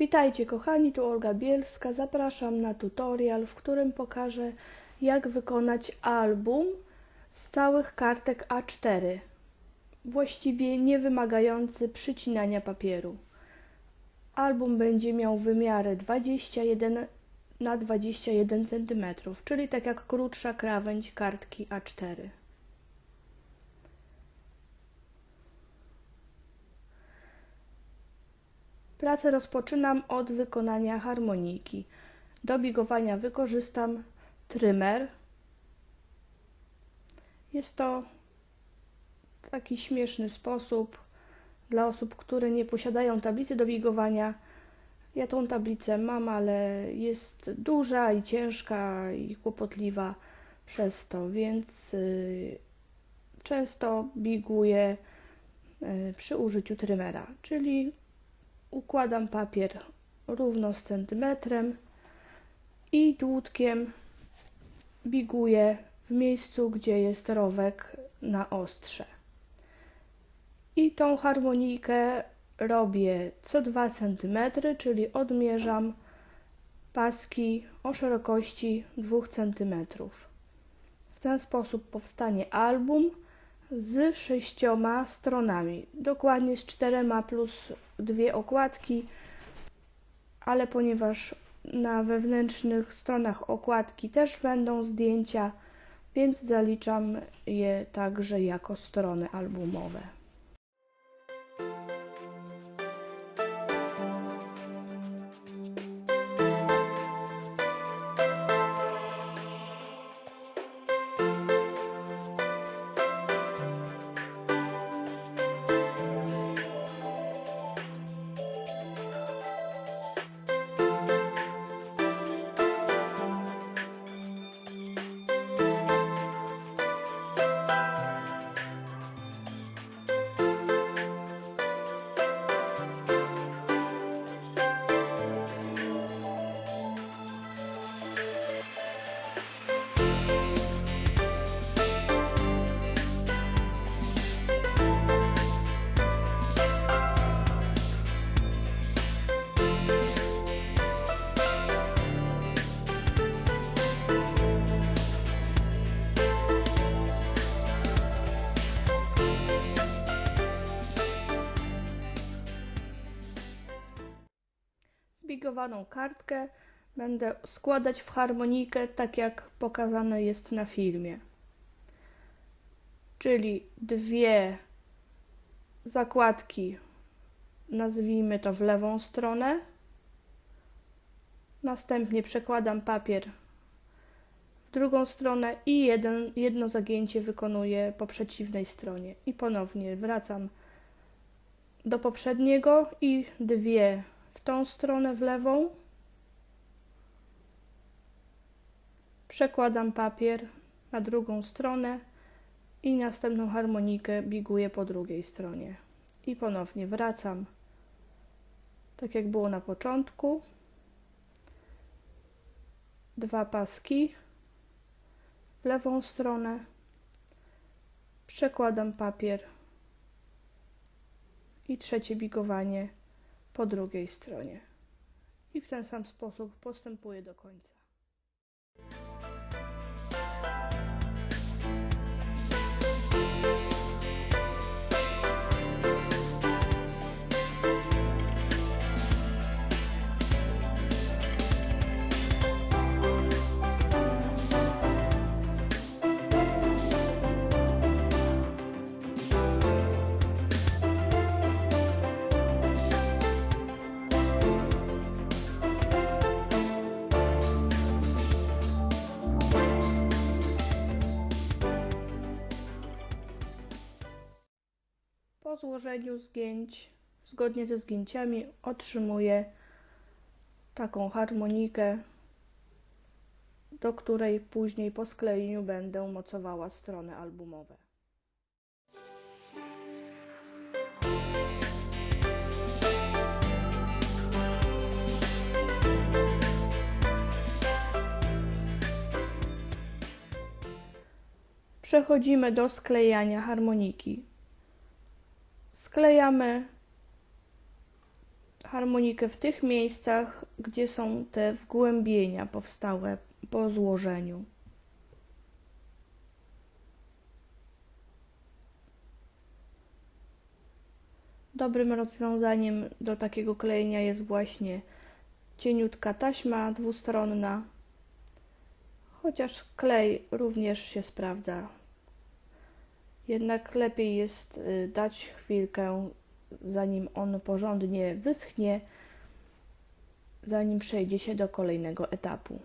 Witajcie kochani, tu Olga Bielska. Zapraszam na tutorial, w którym pokażę jak wykonać album z całych kartek A4, właściwie nie wymagający przycinania papieru. Album będzie miał wymiary 21 na 21 cm, czyli tak jak krótsza krawędź kartki A4. Pracę rozpoczynam od wykonania harmonijki. Do bigowania wykorzystam trymer. Jest to taki śmieszny sposób dla osób, które nie posiadają tablicy do bigowania. Ja tą tablicę mam, ale jest duża i ciężka i kłopotliwa przez to, więc y, często biguję y, przy użyciu trymera, czyli układam papier równo z centymetrem i dłutkiem biguję w miejscu, gdzie jest rowek na ostrze. I tą harmonijkę robię co 2 cm, czyli odmierzam paski o szerokości 2 cm. W ten sposób powstanie album z sześcioma stronami, dokładnie z czterema plus dwie okładki, ale ponieważ na wewnętrznych stronach okładki też będą zdjęcia, więc zaliczam je także jako strony albumowe. Zbigowaną kartkę będę składać w harmonijkę, tak jak pokazane jest na filmie. Czyli dwie zakładki, nazwijmy to w lewą stronę. Następnie przekładam papier w drugą stronę i jeden, jedno zagięcie wykonuję po przeciwnej stronie. I ponownie wracam do poprzedniego i dwie w tą stronę w lewą. Przekładam papier na drugą stronę i następną harmonikę biguję po drugiej stronie. I ponownie wracam, tak jak było na początku. Dwa paski w lewą stronę. Przekładam papier i trzecie bigowanie po drugiej stronie. I w ten sam sposób postępuję do końca. Złożeniu zgięć, zgodnie ze zgięciami, otrzymuję taką harmonikę, do której później po sklejeniu będę mocowała strony albumowe. Przechodzimy do sklejania harmoniki. Sklejamy harmonikę w tych miejscach, gdzie są te wgłębienia powstałe po złożeniu. Dobrym rozwiązaniem do takiego klejenia jest właśnie cieniutka taśma dwustronna, chociaż klej również się sprawdza. Jednak lepiej jest y, dać chwilkę, zanim on porządnie wyschnie, zanim przejdzie się do kolejnego etapu.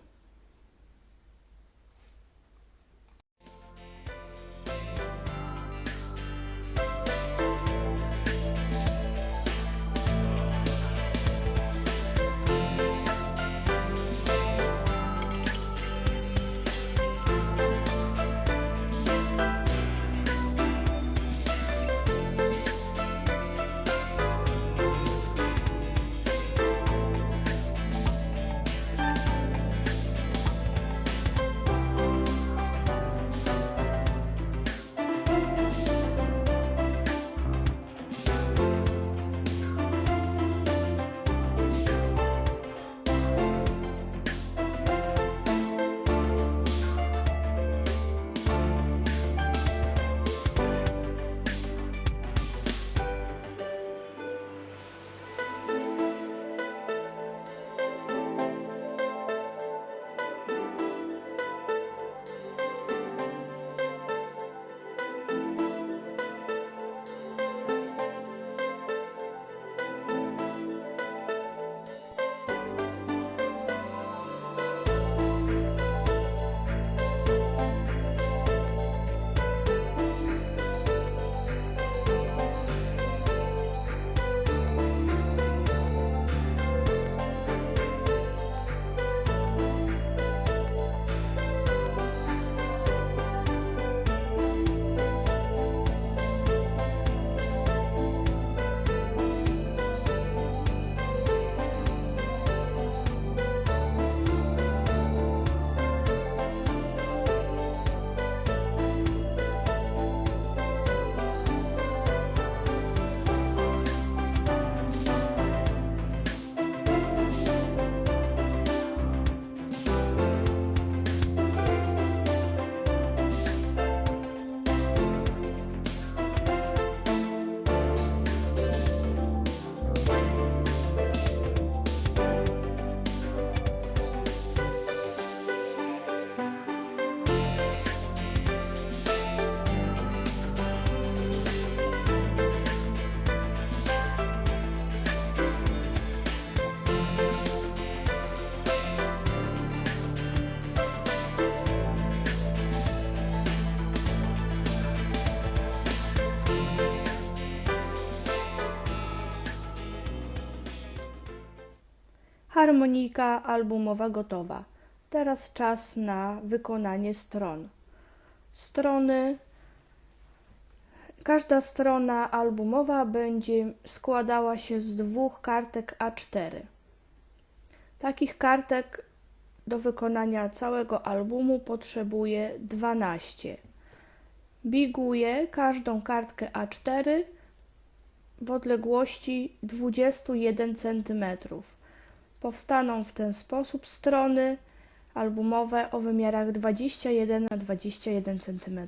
Harmonika albumowa gotowa. Teraz czas na wykonanie stron. Strony. Każda strona albumowa będzie składała się z dwóch kartek A4. Takich kartek do wykonania całego albumu potrzebuję 12. Biguję każdą kartkę A4 w odległości 21 cm. Powstaną w ten sposób strony albumowe o wymiarach 21 na 21 cm.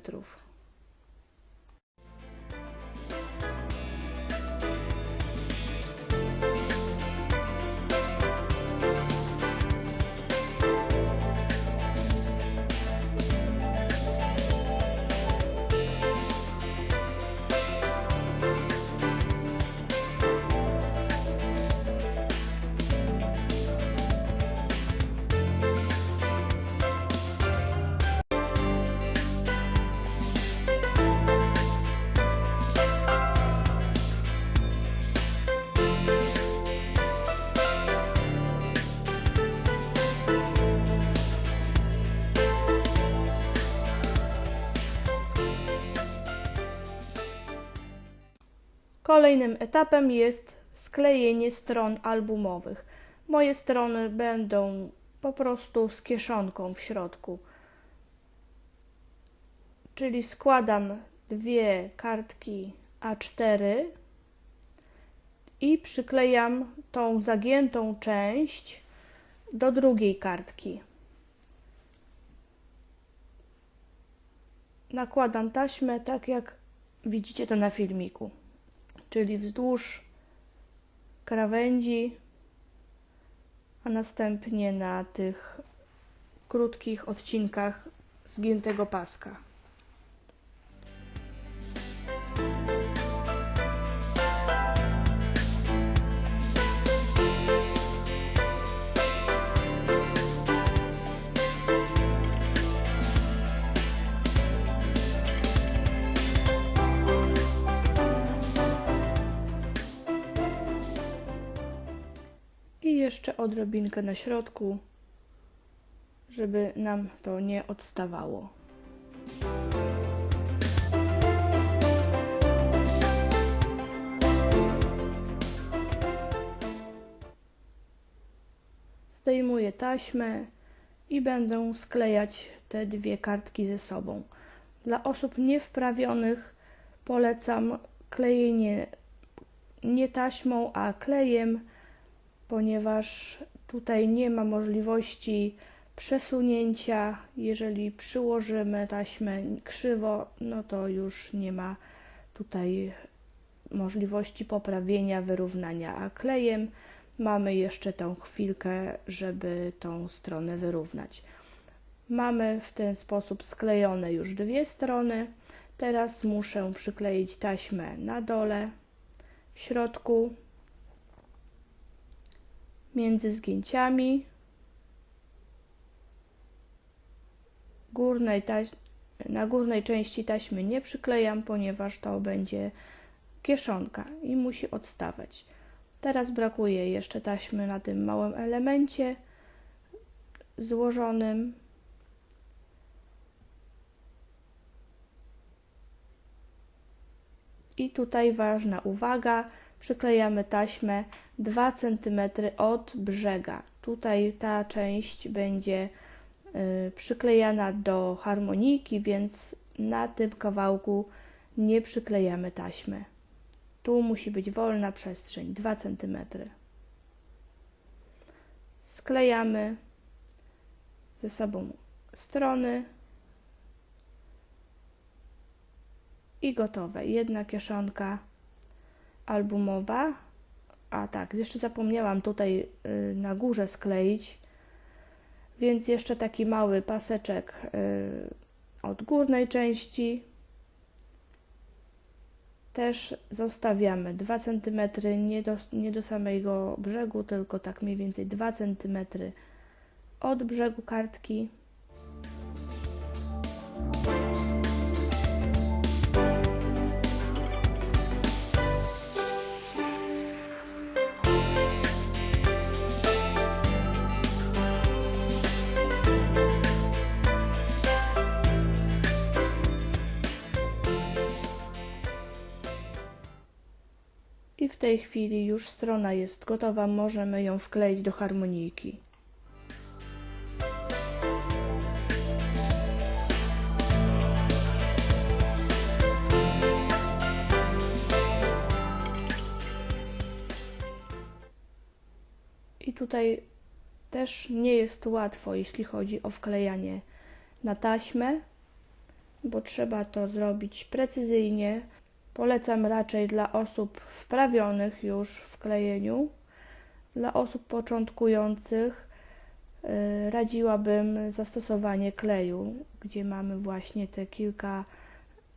Kolejnym etapem jest sklejenie stron albumowych. Moje strony będą po prostu z kieszonką w środku. Czyli składam dwie kartki A4 i przyklejam tą zagiętą część do drugiej kartki. Nakładam taśmę tak jak widzicie to na filmiku, czyli wzdłuż krawędzi, a następnie na tych krótkich odcinkach zgiętego paska. Jeszcze odrobinkę na środku, żeby nam to nie odstawało. Zdejmuję taśmę i będę sklejać te dwie kartki ze sobą. Dla osób niewprawionych polecam klejenie nie taśmą, a klejem, ponieważ tutaj nie ma możliwości przesunięcia. Jeżeli przyłożymy taśmę krzywo, no to już nie ma tutaj możliwości poprawienia, wyrównania, a klejem mamy jeszcze tą chwilkę, żeby tą stronę wyrównać. Mamy w ten sposób sklejone już dwie strony. Teraz muszę przykleić taśmę na dole, w środku, między zgięciami. Górnej na górnej części taśmy nie przyklejam, ponieważ to będzie kieszonka i musi odstawać. Teraz brakuje jeszcze taśmy na tym małym elemencie złożonym. I tutaj ważna uwaga, przyklejamy taśmę 2 cm od brzega. Tutaj ta część będzie y, przyklejana do harmonijki, więc na tym kawałku nie przyklejamy taśmy. Tu musi być wolna przestrzeń 2 cm. Sklejamy ze sobą strony i gotowe. Jedna kieszonka albumowa. A tak, jeszcze zapomniałam tutaj y, na górze skleić, więc jeszcze taki mały paseczek y, od górnej części też zostawiamy 2 cm, nie do, nie do samego brzegu, tylko tak mniej więcej 2 cm od brzegu kartki. Tej chwili już strona jest gotowa, możemy ją wkleić do harmonijki. I tutaj też nie jest łatwo, jeśli chodzi o wklejanie na taśmę, bo trzeba to zrobić precyzyjnie. Polecam raczej dla osób wprawionych już w klejeniu. Dla osób początkujących y, radziłabym zastosowanie kleju, gdzie mamy właśnie te kilka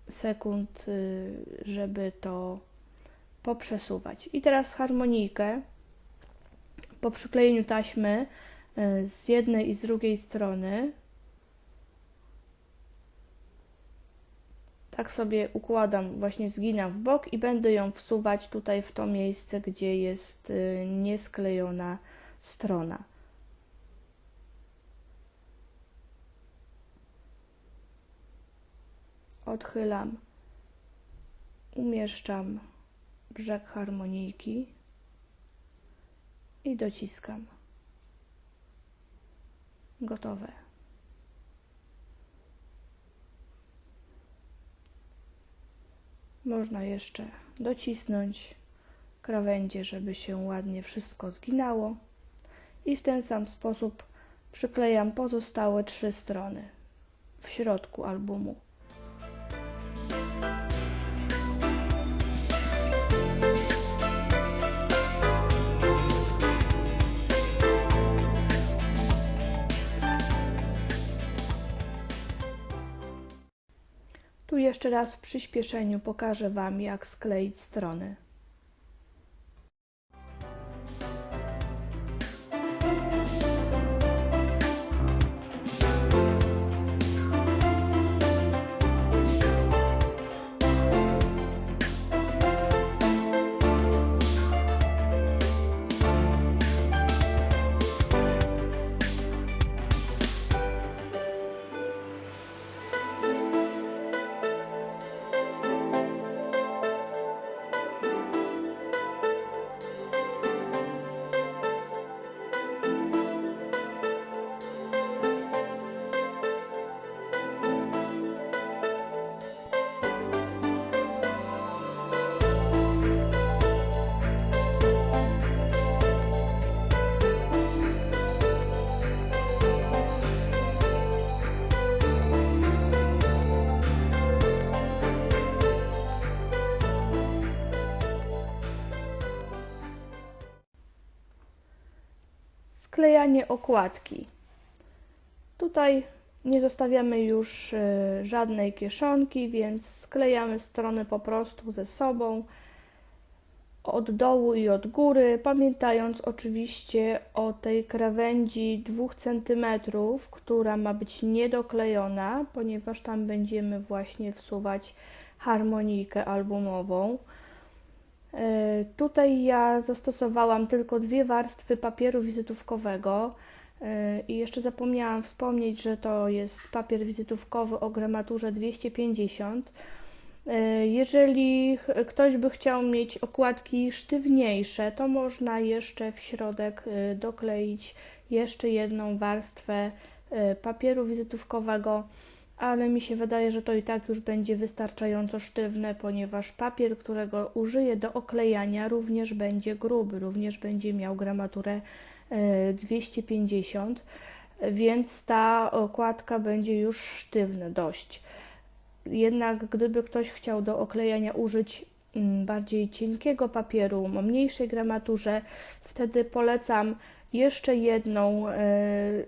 sekund, y, żeby to poprzesuwać. I teraz harmonijkę po przyklejeniu taśmy y, z jednej i z drugiej strony tak sobie układam, właśnie zginam w bok i będę ją wsuwać tutaj w to miejsce, gdzie jest y, niesklejona strona. Odchylam, umieszczam brzeg harmonijki i dociskam. Gotowe. Można jeszcze docisnąć krawędzie, żeby się ładnie wszystko zginało. I w ten sam sposób przyklejam pozostałe trzy strony w środku albumu. Jeszcze raz w przyspieszeniu pokażę Wam, jak skleić strony. Sklejanie okładki. Tutaj nie zostawiamy już e, żadnej kieszonki, więc sklejamy strony po prostu ze sobą od dołu i od góry, pamiętając oczywiście o tej krawędzi 2 cm, która ma być niedoklejona, ponieważ tam będziemy właśnie wsuwać harmonijkę albumową. E, Tutaj ja zastosowałam tylko dwie warstwy papieru wizytówkowego e, i jeszcze zapomniałam wspomnieć, że to jest papier wizytówkowy o gramaturze 250. E, Jeżeli ktoś by chciał mieć okładki sztywniejsze, to można jeszcze w środek dokleić jeszcze jedną warstwę papieru wizytówkowego ale mi się wydaje, że to i tak już będzie wystarczająco sztywne, ponieważ papier, którego użyję do oklejania, również będzie gruby, również będzie miał gramaturę e, 250, więc ta okładka będzie już sztywna dość. Jednak gdyby ktoś chciał do oklejania użyć mm, bardziej cienkiego papieru, o mniejszej gramaturze, wtedy polecam jeszcze jedną e,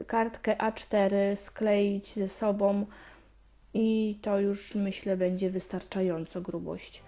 kartkę A4 skleić ze sobą i to już myślę będzie wystarczająco grubość.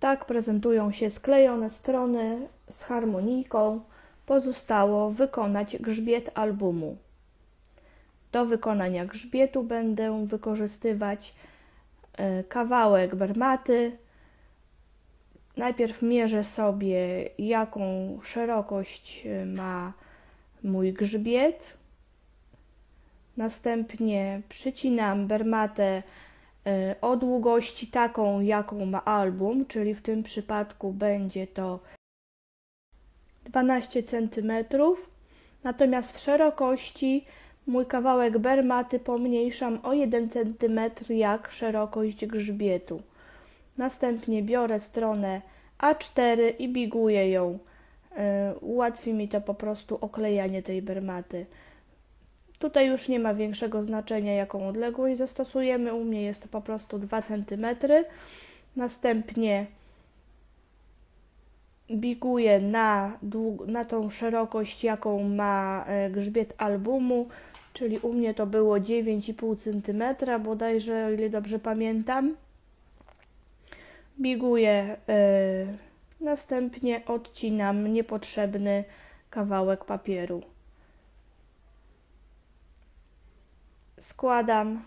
Tak prezentują się sklejone strony z harmonijką. Pozostało wykonać grzbiet albumu. Do wykonania grzbietu będę wykorzystywać e, kawałek bermaty. Najpierw mierzę sobie, jaką szerokość e, ma mój grzbiet. Następnie przycinam bermatę o długości taką, jaką ma album, czyli w tym przypadku będzie to 12 cm. Natomiast w szerokości mój kawałek bermaty pomniejszam o 1 cm jak szerokość grzbietu. Następnie biorę stronę A4 i biguję ją. E, ułatwi mi to po prostu oklejanie tej bermaty. Tutaj już nie ma większego znaczenia, jaką odległość zastosujemy. U mnie jest to po prostu 2 cm. Następnie biguję na, na tą szerokość, jaką ma e, grzbiet albumu, czyli u mnie to było 9,5 cm, bodajże, o ile dobrze pamiętam. Biguję, yy, następnie odcinam niepotrzebny kawałek papieru. Składam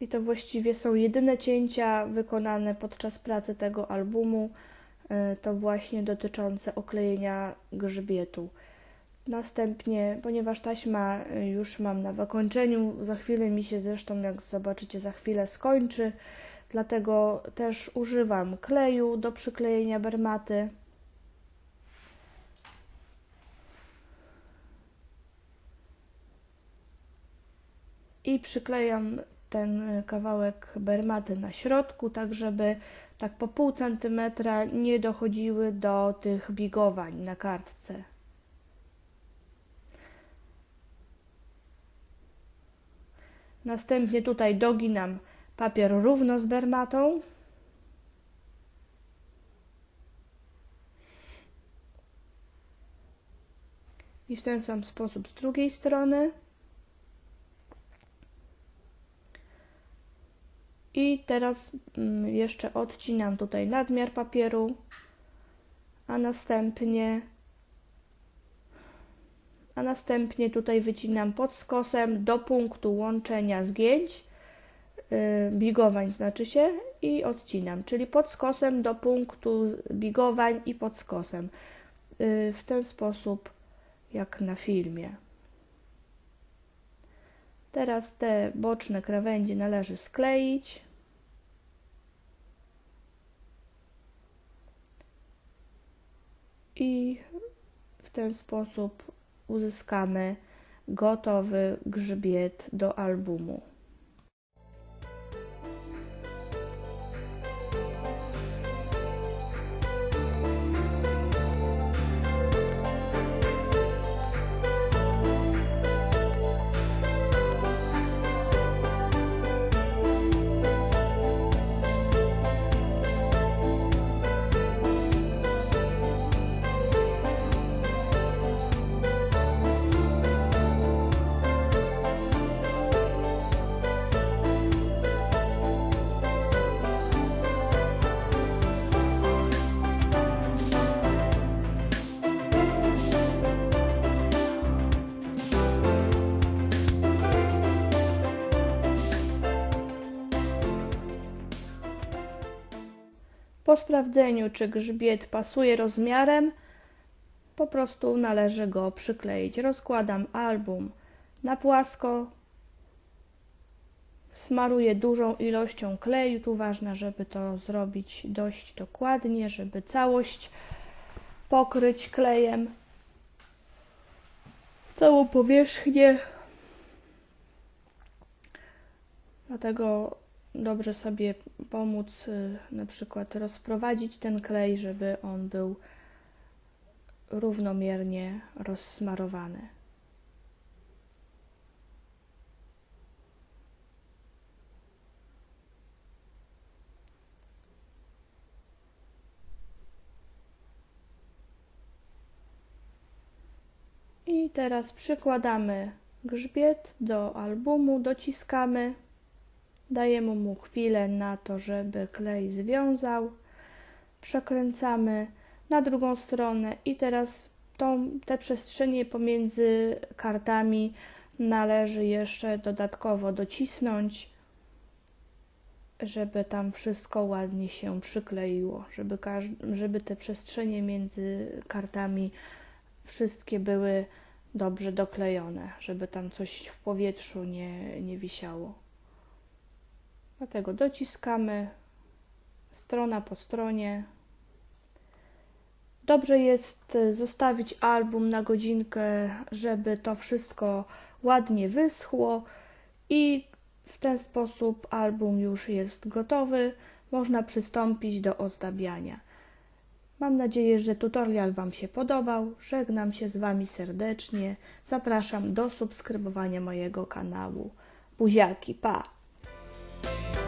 i to właściwie są jedyne cięcia wykonane podczas pracy tego albumu, y, to właśnie dotyczące oklejenia grzbietu. Następnie, ponieważ taśma y, już mam na wykończeniu, za chwilę mi się zresztą, jak zobaczycie, za chwilę skończy, dlatego też używam kleju do przyklejenia bermaty. I przyklejam ten y, kawałek bermaty na środku, tak żeby tak po pół centymetra nie dochodziły do tych bigowań na kartce. Następnie tutaj doginam papier równo z bermatą. I w ten sam sposób z drugiej strony. I teraz mm, jeszcze odcinam tutaj nadmiar papieru, a następnie a następnie tutaj wycinam pod skosem do punktu łączenia zgięć, yy, bigowań znaczy się i odcinam, czyli pod skosem do punktu bigowań i pod skosem. Yy, w ten sposób jak na filmie. Teraz te boczne krawędzie należy skleić. I w ten sposób uzyskamy gotowy grzbiet do albumu. Po sprawdzeniu, czy grzbiet pasuje rozmiarem, po prostu należy go przykleić. Rozkładam album na płasko, smaruję dużą ilością kleju. Tu ważne, żeby to zrobić dość dokładnie, żeby całość pokryć klejem całą powierzchnię. Dlatego dobrze sobie pomóc y, na przykład rozprowadzić ten klej, żeby on był równomiernie rozsmarowany. I teraz przykładamy grzbiet do albumu, dociskamy Dajemy mu chwilę na to, żeby klej związał. Przekręcamy na drugą stronę i teraz tą, te przestrzenie pomiędzy kartami należy jeszcze dodatkowo docisnąć, żeby tam wszystko ładnie się przykleiło, żeby, żeby te przestrzenie między kartami wszystkie były dobrze doklejone, żeby tam coś w powietrzu nie, nie wisiało. Dlatego dociskamy strona po stronie. Dobrze jest zostawić album na godzinkę, żeby to wszystko ładnie wyschło i w ten sposób album już jest gotowy. Można przystąpić do ozdabiania. Mam nadzieję, że tutorial Wam się podobał. Żegnam się z Wami serdecznie. Zapraszam do subskrybowania mojego kanału. Buziaki, pa! Thank you.